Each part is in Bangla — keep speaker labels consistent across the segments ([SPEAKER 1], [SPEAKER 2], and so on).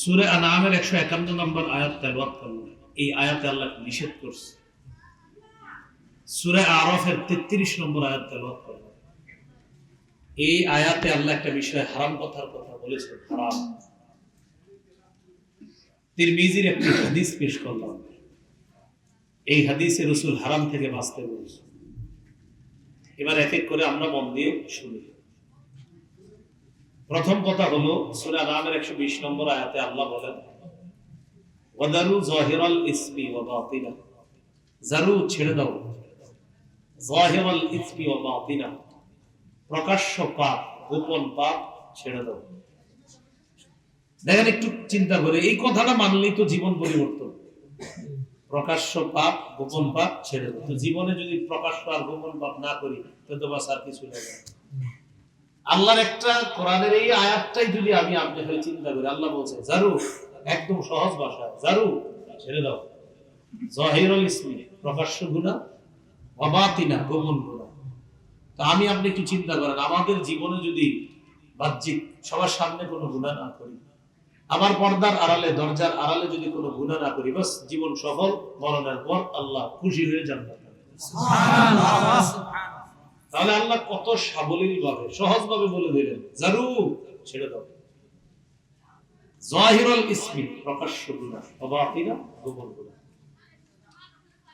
[SPEAKER 1] সুরে আনামের একশো একান্ন নম্বর আয়াত তেলওয়াত করল এই আয়াতে আল্লাহ নিষেধ করছে। সুরে আরফের তেত্রিশ নম্বর আয়াত তেলওয়াত করল এই আয়াতে আল্লাহ একটা বিষয় হারাম কথার কথা বলেছে হারাম। তিরমিজির একটি হাদিস পেশ করলাম। এই হাদিসে রসুল হারাম থেকে বাঁচতে বলছে এবার এক এক করে আমরা মন দিয়ে শুনি। প্রথম কথা হলো, সুরা একশো বিশ নম্বর আয়াতে আল্লাহ বলেন জাহিরাল ইসমি বাতিনা। জারু ছেড়ে দাও। জাহিরাল ইসমি বাতিনা। প্রকাশ্য পাপ, গোপন পাপ ছেড়ে দাও। দেখেন, একটু চিন্তা করে, এই কথাটা মানলেই তো জীবন পরিবর্তন। প্রকাশ্য পাপ, গোপন পাপ ছেড়ে দাও। তো জীবনে যদি প্রকাশ্য আর গোপন পাপ না করি, তো তো বাস আর কিছু নেই। আল্লাহর একটা কোরআনের এই আয়াতটাই যদি আমি আপনি হয়ে চিন্তা করি, আল্লাহ বলছে, জারু, একদম সহজ ভাষা, জারু, ছেড়ে দাও। জহিরুল ইসমি, প্রকাশ্য গুণা, অবাতিনা গুণা। আমি আপনি একটু চিন্তা করেন, আমাদের জীবনে যদি বাহ্যিক, সবার সামনে কোনো গুণা না করি, আমার পর্দার আড়ালে, দরজার আড়ালে যদি কোনো গুণা না করি, বাস, জীবন সফল, মরণের পর আল্লাহ খুশি হয়ে জান্নাত তাহলে আল্লাহ কত সাবলীল ভাবে, সহজ ভাবে বলে দিলেন, জারু, ছেড়ে দাও। জাহিরুল ইসমি, প্রকাশ্য গুনাহ অবাতিনা গোপন গুনাহ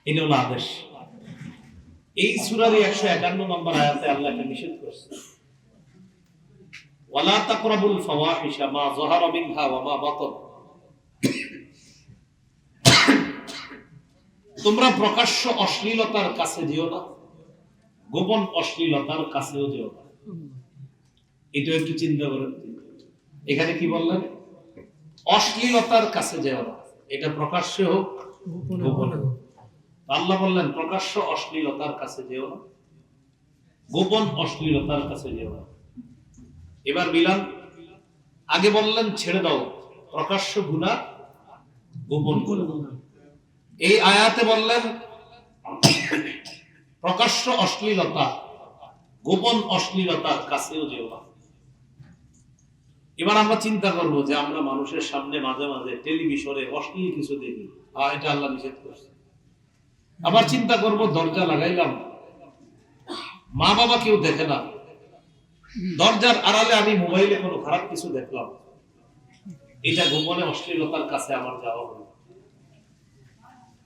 [SPEAKER 1] এই হলো আদেশ। এই সূরার 151 নম্বর আয়াতে আল্লাহ এটা নিষেধ করছে। ওয়ালা তাকরাবুল ফাওয়াহিশা, মা যাহারা মিনহা ওয়া মা বাতান। তোমরা প্রকাশ্য অশ্লীলতার কাছে দিও না। গোপন অশ্লীলতার কাছেও যেও না। এটা একটু চিন্তা করেন। এখানে কি বললেন? অশ্লীলতার কাছে যেও না। এটা প্রকাশ্যে হোক গোপনে হোক। আল্লাহ বললেন প্রকাশ্য অশ্লীলতার কাছে যেও না। গোপন অশ্লীলতার কাছে যেও না। এবার মিলান আগে বললেন ছেড়ে দাও। প্রকাশ্য গুণা গোপন গুণা। এই আয়াতে বললেন প্রকাশ্য অশ্লীলতা, গোপন অশ্লীলতার কাছেও যেও এবার আমরা চিন্তা করব যে আমরা মানুষের সামনে মাঝে মাঝে টেলিভিশনে অশ্লীল কিছু দেখি। আর এটা আল্লাহ নিষেধ করছে। আবার চিন্তা করব, দরজা লাগাইলাম। মা বাবা কেউ দেখে না। দরজার আড়ালে আমি মোবাইলে কোনো খারাপ কিছু দেখলাম। এটা গোপনে অশ্লীলতার কাছে আমার যাওয়া হলো।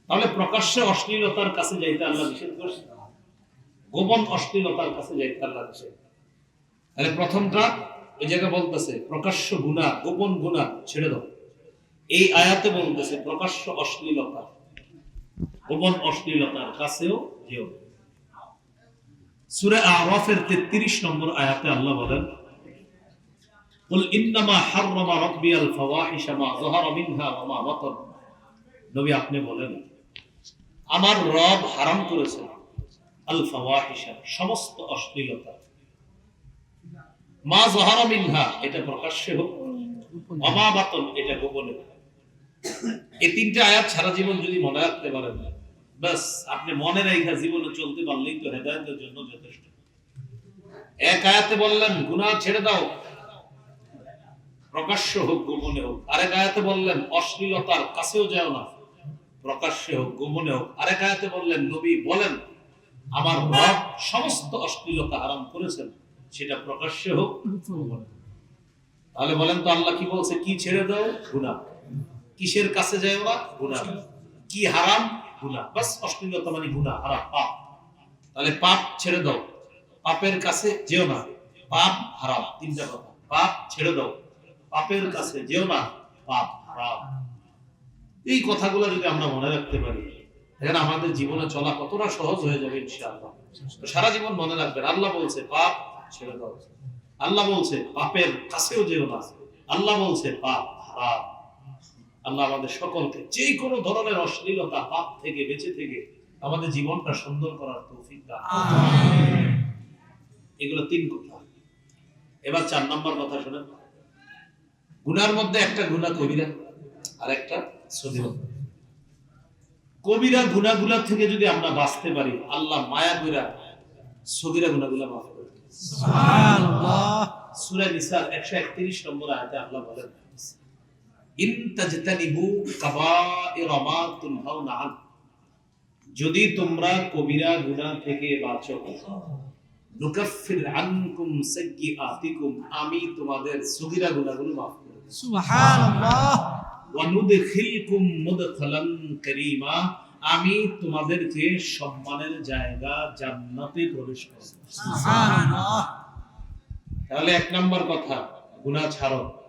[SPEAKER 1] তাহলে প্রকাশ্যে অশ্লীলতার কাছে যাইতে আল্লাহ নিষেধ করছে? গোপন অশ্লীলতার কাছে যাইতে আল্লাহ নিষেধ তাহলে প্রথমটা ওই জায়গায় বলতেছে প্রকাশ্য গুণা গোপন গুণা ছেড়ে দাও এই আয়াতে বলতেছে প্রকাশ্য অশ্লীলতা গোপন অশ্লীলতার কাছেও যেও সূরা আরাফের 33 নম্বর আয়াতে আল্লাহ বলেন قل انما حرم ربي الفواحش ما ظهر منها وما بطن নবী আপনি বলেন আমার রব হারাম করেছে সমস্ত অশ্লীলতা। মা জহারা মিনহা, এটা প্রকাশ্যে হোক অমাবাতন এটা গোপনে এই তিনটে আয়াত সারা জীবন যদি মনে রাখতে পারেন বাস আপনি মনে জীবনে চলতে পারলেই তো হেদায়তের জন্য যথেষ্ট। এক আয়াতে বললেন, গুনাহ ছেড়ে দাও। প্রকাশ্য হোক, গোপনে হোক। আরেক আয়াতে বললেন, অশ্লীলতার কাছেও যাও না। প্রকাশ্যে হোক, গোপনে হোক। আরেক আয়াতে বললেন, নবী বলেন আমার রব সমস্ত অশ্লীলতা হারাম করেছেন, সেটা প্রকাশ্যে হোক তাহলে বলেন তো আল্লাহ কি বলছে? কি ছেড়ে দাও? গুনাহ। কিসের কাছে যায় ওরা? গুনাহ। কি হারাম? গুনাহ। বাস, অশ্লীলতা মানে গুনাহ, হারাম, পাপ। তাহলে পাপ ছেড়ে দাও। পাপের কাছে যেও না। পাপ হারাম। তিনটা কথা। পাপ ছেড়ে দাও। পাপের কাছে যেও না। পাপ হারাম। এই কথাগুলো যদি আমরা মনে রাখতে পারি দেখেন আমাদের জীবনে চলা কতটা সহজ হয়ে যাবে ইনশাআল্লাহ। সারা জীবন মনে রাখবেন, আল্লাহ বলছে পাপ ছেড়ে দাও। আল্লাহ বলছে পাপের কাছেও যেও না। আল্লাহ বলছে পাপ হারাম। আল্লাহ আমাদের সকলকে যে কোনো ধরনের অশ্লীলতা পাপ থেকে, বেঁচে থেকে আমাদের জীবনটা সুন্দর করার তৌফিক এগুলো তিন কথা। এবার চার নম্বর কথা শোনেন। গুনার মধ্যে একটা গুণা কবিরা আর একটা সগীরা কবিরা গুনাগুলা থেকে যদি আমরা বাঁচতে পারি আল্লাহ মায়া কইরা সগীরা গুনাগুলা মাফ করে দেন। সূরা নিসার 131 নম্বর আয়াতে আল্লাহ বলেন ইন তাজতানিবু কাবাইরা মা তুনহাউনা আন। যদি তোমরা কবিরা গুনাহ থেকে বাঁচো নুকাফির আনকুম সাইয়্যাতিকুম আমি তোমাদের সগীরা গুনাহগুলো মাফ করে
[SPEAKER 2] সুবহানাল্লাহ।
[SPEAKER 1] আমি তোমাদেরকে সম্মানের জায়গা জান্নাতে প্রবেশ করব।
[SPEAKER 2] সুবহানাল্লাহ।
[SPEAKER 1] তাহলে এক নাম্বার কথা গুনাহ ছাড়ো।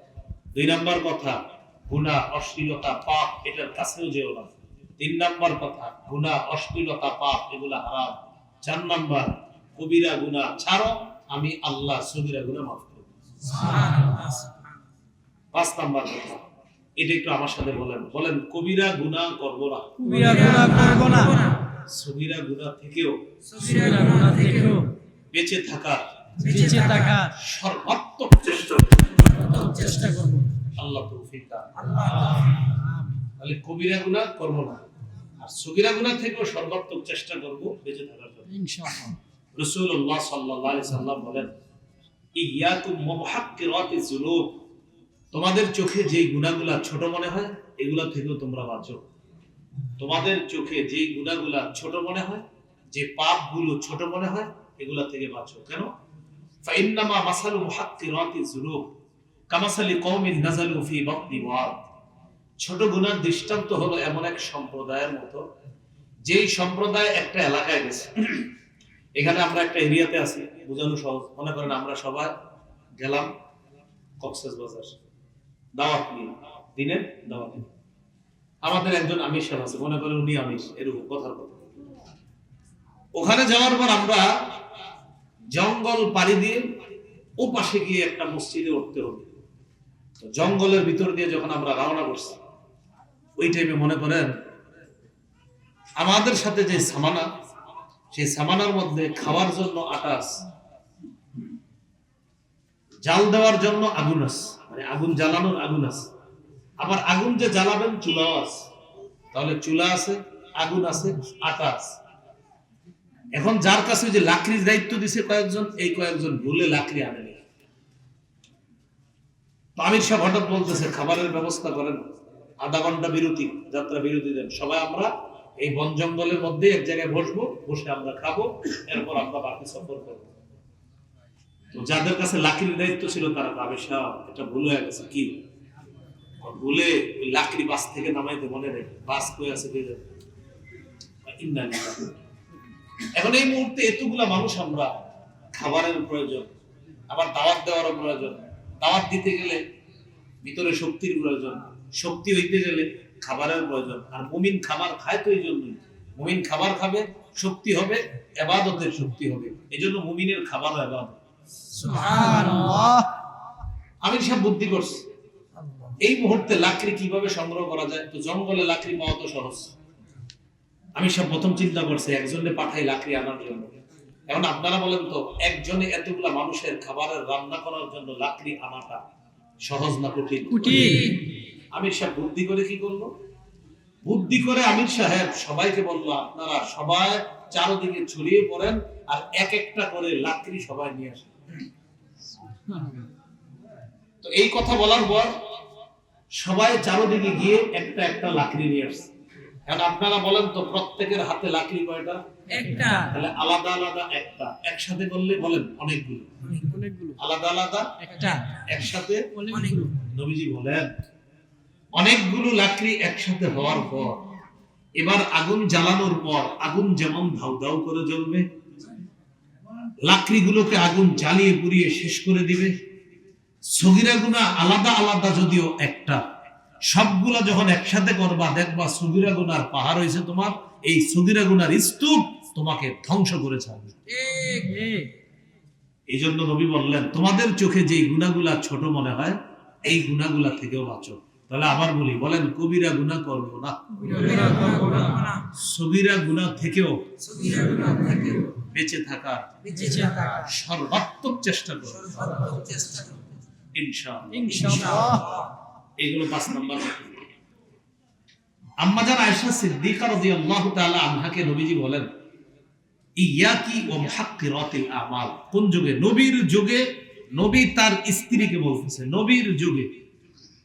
[SPEAKER 1] দুই নাম্বার কথা গুনাহ অশ্লীলতা পাপ এটার কাছেও যেও না। তিন নাম্বার কথা গুনাহ অশ্লীলতা পাপ এগুলা হারাম। চার নাম্বার কবিরা গুনাহ ছাড়ো আমি আল্লাহ সগীরা গুনাহ মাফ করব।
[SPEAKER 2] সুবহানাল্লাহ।
[SPEAKER 1] পাঁচ নাম্বার কথা এটা একটু আমার সাথে বলেন। বলেন কবিরা গুনাহ করব না।
[SPEAKER 2] কবিরা গুনাহ করব না।
[SPEAKER 1] সগীরা গুনাহ থেকেও
[SPEAKER 2] কবিরা গুনাহ থেকেও
[SPEAKER 1] বেঁচে থাকার
[SPEAKER 2] বেঁচে থাকার
[SPEAKER 1] সর্বাত্মক চেষ্টা
[SPEAKER 2] চেষ্টা করব।
[SPEAKER 1] আল্লাহ তৌফিক দান।
[SPEAKER 2] আল্লাহ
[SPEAKER 1] তাহলে কবিরা গুনাহ করব না। আর সগীরা গুনাহ থেকেও সর্বাত্মক চেষ্টা করব বেঁচে থাকার জন্য।
[SPEAKER 2] ইনশাআল্লাহ।
[SPEAKER 1] রাসূলুল্লাহ সাল্লাল্লাহু আলাইহি সাল্লাম বলেন ইয়াকুম মুহাক্কিরাতিজ যুনুব তোমাদের চোখে যেই গুণাগুলা ছোট মনে হয়, এগুলা থেকেও তোমরা বাঁচো। তোমাদের চোখে যেই গুণাগুলা ছোট মনে হয়, যে পাপগুলো ছোট মনে হয়, এগুলা থেকে বাঁচো। কেন? ফাইন্নামা মাসালু মুহাক্কিরাতিজ যুনুব কামাসালি কওমিন নাযালু ফি বাতনি ওয়াদ। ছোট গুনার দৃষ্টান্ত হলো এমন এক সম্প্রদায়ের মতো, যেই সম্প্রদায় একটা এলাকায় গেছে। এখানে আমরা একটা এরিয়াতে আছি, বোঝানো সহজ। মনে করেন আমরা সবাই গেলাম কক্সেস বাজার। দাওয়াত নিয়ে। দিনের দাওয়াত আমাদের একজন আমির সাহেব আছে, মনে করেন উনি আমির, এরকম কথার কথা। ওখানে যাওয়ার পর আমরা জঙ্গল পাড়ি দিয়ে ও পাশে গিয়ে একটা মসজিদে উঠতে হবে। জঙ্গলের ভিতর দিয়ে যখন আমরা রওনা করছি, ওই টাইমে মনে করেন আমাদের সাথে যে সামানা, সেই সামানার মধ্যে খাওয়ার জন্য আটা আছে। জাল দেওয়ার জন্য আগুন আছে। মানে আগুন জ্বালানোর আগুন আছে। আবার আগুন যে জ্বালাবেন, চুলাও আছে। তাহলে চুলা আছে, আগুন আছে, আটা আছে। এখন যার কাছে যে লাকড়ির দায়িত্ব দিছে কয়েকজন, এই কয়েকজন ভুলে লাকড়ি আনেনি। তো আমির সাহেব হঠাৎ বলতেছে, খাবারের ব্যবস্থা করেন। আধা ঘণ্টা বিরতি, যাত্রা বিরতি দেন। সবাই আমরা এই বন জঙ্গলের মধ্যে এক জায়গায় বসবো, বসে আমরা খাব, এরপর আমরা বাকি সফর করব। তো যাদের কাছে লাকড়ির দায়িত্ব ছিল, তারা আমির সাহেব এটা ভুল হয়ে গেছে। কি? ভুলে ওই লাকড়ি বাস থেকে নামাইতে মনে নেই। বাস কয়ে আছে। এখন এই মুহূর্তে এতগুলা মানুষ আমরা, খাবারের প্রয়োজন, আবার দাওয়াত দেওয়ারও প্রয়োজন। দাওয়াত দিতে গেলে ভিতরে শক্তির প্রয়োজন। শক্তি হইতে গেলে খাবারের প্রয়োজন। আর মুমিন খাবার খায় তো এই জন্যই। মুমিন খাবার খাবে, শক্তি হবে, এবাদতের শক্তি হবে। এই জন্য মুমিনের খাবার এবাদত। আমি সব বুদ্ধি করছি। এই মুহূর্তে লাকড়ি কীভাবে সংগ্রহ করা যায়? তো জঙ্গলে লাকড়ি পাওয়া তো সহজ। আমি সব প্রথম চিন্তা করছি একজনে পাঠাই লাকড়ি আনার জন্য। এখন আপনারা বলেন তো একজনে এতগুলা মানুষের খাবারের রান্না করার জন্য লাকড়ি আনাটা সহজ না কঠিন?
[SPEAKER 2] কঠিন।
[SPEAKER 1] আমির সাহেব বুদ্ধি করে কি করল? বুদ্ধি করে আমির সাহেব সবাইকে বলল আপনারা সবাই চারদিকে ছড়িয়ে পড়েন আর এক একটা করে লাকড়ি সবাই নিয়ে আসেন। তো এই কথা বলার পর সবাই চারদিকে গিয়ে একটা একটা লাকড়ি নিয়ে আসছে। এখন আপনারা বলেন তো প্রত্যেকের হাতে লাকড়ি কয়টা?
[SPEAKER 2] একটা।
[SPEAKER 1] তাহলে আলাদা আলাদা একটা। একসাথে করলে বলেন অনেকগুলো।
[SPEAKER 2] অনেকগুলো।
[SPEAKER 1] আলাদা আলাদা
[SPEAKER 2] একটা।
[SPEAKER 1] একসাথে
[SPEAKER 2] অনেকগুলো।
[SPEAKER 1] নবীজি বলেন অনেকগুলো লাকড়ি একসাথে হওয়ার পর এবার আগুন জ্বালানোর পর আগুন যেমন ধাউ ধাউ করে জ্বলবে লাকড়িগুলোকে আগুন জ্বালিয়ে পুড়িয়ে শেষ করে দিবে। সগিরা গুণা আলাদা আলাদা যদিও একটা। সবগুলা যখন একসাথে করবা দেখবা সগিরা গুনার পাহাড় হয়েছে তোমার। এই সগিরা গুনার স্তূপ তোমাকে ধ্বংস করে ছাড়বে। এই জন্য নবী বললেন তোমাদের চোখে যেই গুণাগুলা ছোট মনে হয় এই গুণাগুলা থেকেও বাঁচো। তাহলে আবার বলি বলেন কবিরা গুণা করব না। সবিরা গুণা থেকেও বেঁচে থাকার সর্বাত্মক চেষ্টা করো। এগুলো পাঁচ নম্বর আম্মাজান সিদ্দিকা তাআলা আনহাকে নবীজি বলেন ইয়াকি ও মুহাক্কিরাতিল আমাল। কোন যুগে? নবীর যুগে নবী তার স্ত্রীকে বলতেছে নবীর যুগে।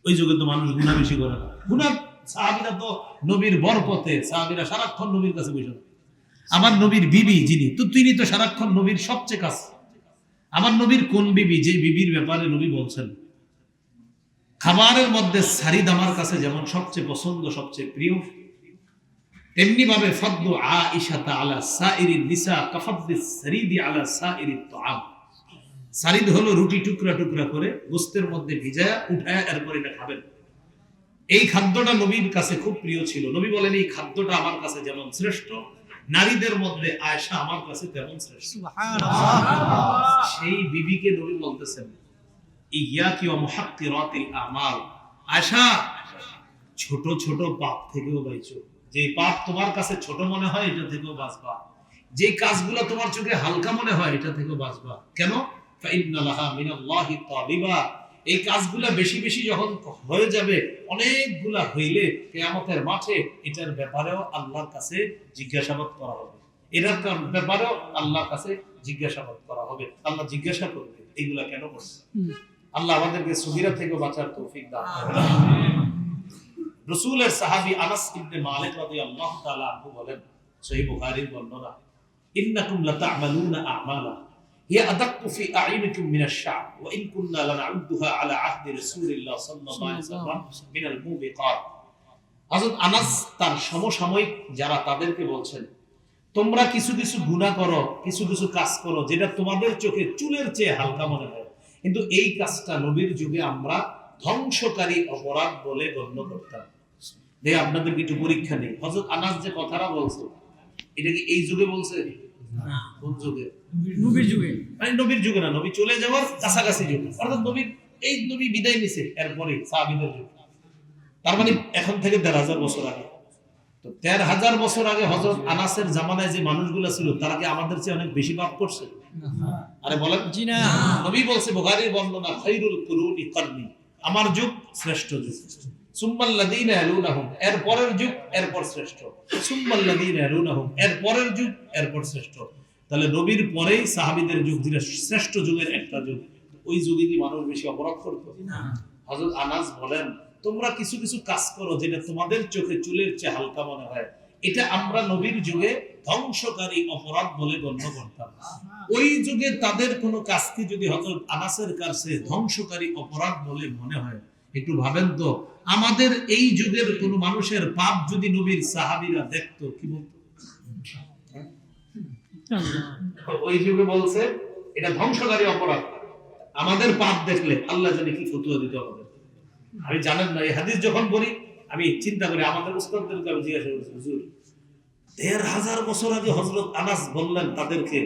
[SPEAKER 1] ওই যুগে তো মানুষ গুণা বেশি করে না। গুণা সাহাবিরা তো নবীর বরপথে, সাহাবিরা সারাক্ষণ নবীর কাছে বসে আমার নবীর বিবি যিনি, তো তিনি তো সারাক্ষণ নবীর সবচেয়ে কাছে। আমার নবীর কোন বিবি? যে বিবির ব্যাপারে নবী বলছেন খাবারের মধ্যে সারিদ আমার কাছে যেমন সবচেয়ে পছন্দ, সবচেয়ে প্রিয় তেমনি ভাবে ফদ্দু আইশাতা আলা সাইরি নিসা কাফাদ্দি সারিদি আলা সাইরি তাআম। সারিদ হলো রুটি টুকরা টুকরা করে গোস্তের মধ্যে ভিজায়া উঠায়া এরপর এটা খাবেন। এই খাদ্যটা নবীর কাছে খুব প্রিয় ছিল। নবী বলেন এই খাদ্যটা আমার কাছে যেমন শ্রেষ্ঠ নারীদের মধ্যে আয়েশা আমার কাছে তেমন শ্রেষ্ঠ। সেই বিবিকে নবী বলতেছেন ইয়াকি ও মুহাক্কিরাতিল আমাল। আশা ছোট ছোট পাপ থেকেও বাইছো যে পাপ তোমার কাছে ছোট মনে হয় এটা থেকেও বাঁচবা। যে কাজগুলো তোমার চোখে হালকা মনে হয় এটা থেকেও বাঁচবা। কেন? এই কাজগুলা বেশি বেশি যখন হয়ে যাবে অনেকগুলা হইলে কেয়ামতের মাঠে এটার ব্যাপারেও আল্লাহর কাছে জিজ্ঞাসাবাদ করা হবে। এটার ব্যাপারেও আল্লাহর কাছে জিজ্ঞাসাবাদ করা হবে। আল্লাহ জিজ্ঞাসা করবে এগুলা কেন করছে? আল্লাহ আমাদেরকে সুবিরা থেকে বাঁচার তৌফিক দান রসুলের সাহাবী আনাস ইবনে মালিক রাদিয়াল্লাহু তাআলা বলেন সহিহ বুখারীর বর্ণনা ইন্নাকুম লাতা'মালুনা আ'মালা হিয়া আদাক্কু ফি আ'ইনিকুম মিনাশ শা'ব ওয়া ইন কুন্না লানা'উদ্দুহা আলা আহদি রাসূলিল্লাহ সাল্লাল্লাহু আলাইহি ওয়াসাল্লাম মিনাল মুবিকাত। হযরত আনাস তার সমসাময়িক যারা তাদেরকে বলছেন তোমরা কিছু কিছু গুনাহ করো কিছু কিছু কাজ করো যেটা তোমাদের চোখে চুলের চেয়ে হালকা মনে হয়। কিন্তু এই কাজটা নবীর যুগে আমরা ধ্বংসকারী অপরাধ বলে গণ্য করতাম। দেখে আপনাদের কিছু পরীক্ষা নেই। হজরত আনাস যে কথাটা বলছে এটা কি এই যুগে বলছে? কোন যুগে।
[SPEAKER 2] নবীর যুগে।
[SPEAKER 1] মানে নবীর যুগে না নবী চলে যাওয়ার কাছাকাছি যুগে। অর্থাৎ নবীর এই নবী বিদায় নিছে এরপরে সাহাবিদের যুগ। তার মানে এখন থেকে দেড় হাজার বছর আগে। তো দেড় হাজার বছর আগে হজরত আনাসের জামানায় যে মানুষগুলো ছিল তারা কি আমাদের চেয়ে অনেক বেশি পাপ করছে? আরে বলেন।
[SPEAKER 2] জি না।
[SPEAKER 1] নবী বলছে বুখারীর বর্ণনা খায়রুল কুরুনি করনি। আমার যুগ শ্রেষ্ঠ যুগ। এর পরের যুগ এরপর শ্রেষ্ঠ। এর পরের যুগ এরপর শ্রেষ্ঠ। তাহলে নবীর পরেই সাহাবীদের যুগ যেটা শ্রেষ্ঠ যুগের একটা যুগ। ওই যুগে কি মানুষ বেশি অপরাধ করতো? হযরত আনাস বলেন তোমরা কিছু কিছু কাজ করো যেটা তোমাদের চোখে চুলের চেয়ে হালকা মনে হয়। এটা আমরা নবীর যুগে ধ্বংসকারী অপরাধ বলে গণ্য করতাম। ওই যুগে তাদের কোনো কাজকে যদি হযরত আনাসের কাছে ধ্বংসকারী অপরাধ বলে মনে হয় একটু ভাবেন তো, আমাদের এই যুগের কোন মানুষের পাপ যদি নবীর সাহাবীরা দেখতো, কি বলতো? ওই যুগে বলছে, এটা ধ্বংসকারী অপরাধ। আমাদের পাপ দেখলে আল্লাহ জানে কি ফতুয়া দিতে আমাদের আমি জানেন না, এই হাদিস যখন বলি আমি চিন্তা করি, আমাদের উস্তাদদেরকে আমি জিজ্ঞাসা করছি হুজুর, দেড় হাজার বছর আগে হজরত আনাস বললেন তাদেরকে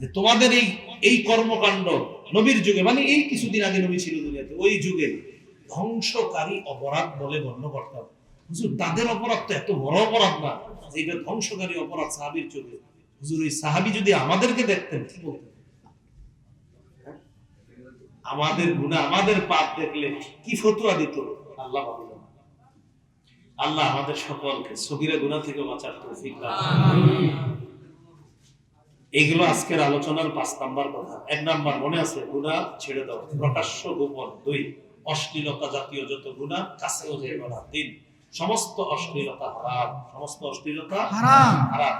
[SPEAKER 1] যে তোমাদের এই এই কর্মকাণ্ড নবীর যুগে মানে এই কিছুদিন আগে নবী ছিল দুনিয়াতে, ওই যুগে। ধ্বংসকারী অপরাধ বলে গণ্য করতাম হুজুর, তাদের অপরাধ তো এত বড় অপরাধ না। যে ধ্বংসকারী অপরাধ সাহাবির যুগে হুজুর, ওই সাহাবি যদি আমাদেরকে দেখতেন, কি বলতেন? আমাদের গুণা আমাদের পাপ দেখলে কি ফতুয়া দিত? আল্লাহ আল্লাহ আমাদের সকলকে সগিরা গুণা থেকে বাঁচার তৌফিক। এইগুলো আজকের আলোচনার পাঁচ নাম্বার কথা। এক নাম্বার মনে আছে গুণা ছেড়ে দাও। প্রকাশ্য গোপন দুই অশ্লীলতা জাতীয় যত গুণা কাছেও যাইব না তিন সমস্ত অশ্লীলতা হারাম। সমস্ত অশ্লীলতা
[SPEAKER 2] হারাম।
[SPEAKER 1] হারাম।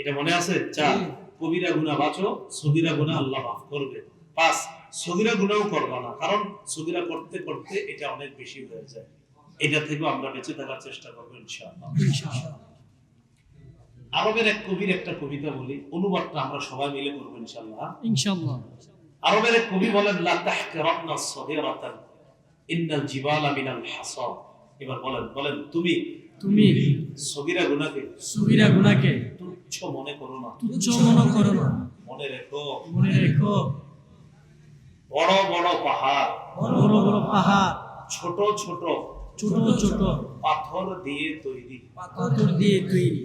[SPEAKER 1] এটা মনে আছে? চার কবিরা গুণা বাঁচো সগিরা গুণা আল্লাহ মাফ করবে। পাঁচ সগিরা গুণাও করবা না কারণ সগিরা করতে করতে এটা অনেক বেশি হয়ে যায়। এটা থেকেও আমরা বেঁচে থাকার চেষ্টা করব ইনশাআল্লাহ। আরবের এক কবির একটা কবিতা বলি অনুবাদটা আমরা সবাই মিলে করব ইনশাআল্লাহ।
[SPEAKER 2] ইনশাআল্লাহ।
[SPEAKER 1] আরবের এক কবি বলেন লা তাহকিরান্না সগীরাতান ইন্নাল জিবালা এবার বলেন বলেন তুমি
[SPEAKER 2] তুমি
[SPEAKER 1] সগীরা গুনাহকে
[SPEAKER 2] গুনাকে
[SPEAKER 1] তুচ্ছ মনে করো না।
[SPEAKER 2] তুচ্ছ মনে করো না।
[SPEAKER 1] মনে রেখো।
[SPEAKER 2] মনে রেখো।
[SPEAKER 1] বড় বড় পাহাড়
[SPEAKER 2] বড় বড় পাহাড়।
[SPEAKER 1] ছোট ছোট
[SPEAKER 2] ছোট ছোট।
[SPEAKER 1] পাথর দিয়ে তৈরি।
[SPEAKER 2] পাথর দিয়ে তৈরি।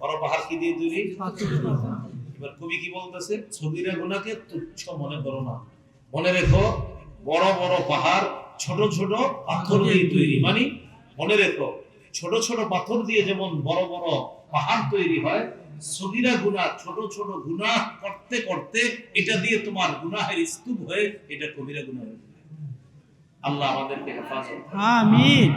[SPEAKER 1] বড় পাহাড় কি দিয়ে তৈরি?
[SPEAKER 2] পাথর
[SPEAKER 1] এবার কবি কি বলতেছে? ছবিরা গুনাকে তুচ্ছ মনে করো না। মনে রেখো বড় বড় পাহাড় ছোট ছোট পাথর দিয়ে তৈরি। মানে মনে রেখো ছোট ছোট পাথর দিয়ে যেমন বড় বড় পাহাড় তৈরি হয় সগিরা গুনাহ ছোট ছোট গুনাহ করতে করতে এটা দিয়ে তোমার গুনাহের স্তূপ হয়ে এটা কবিরা গুণা হয়ে আল্লাহ আমাদেরকে হেফাজত
[SPEAKER 2] আমিন।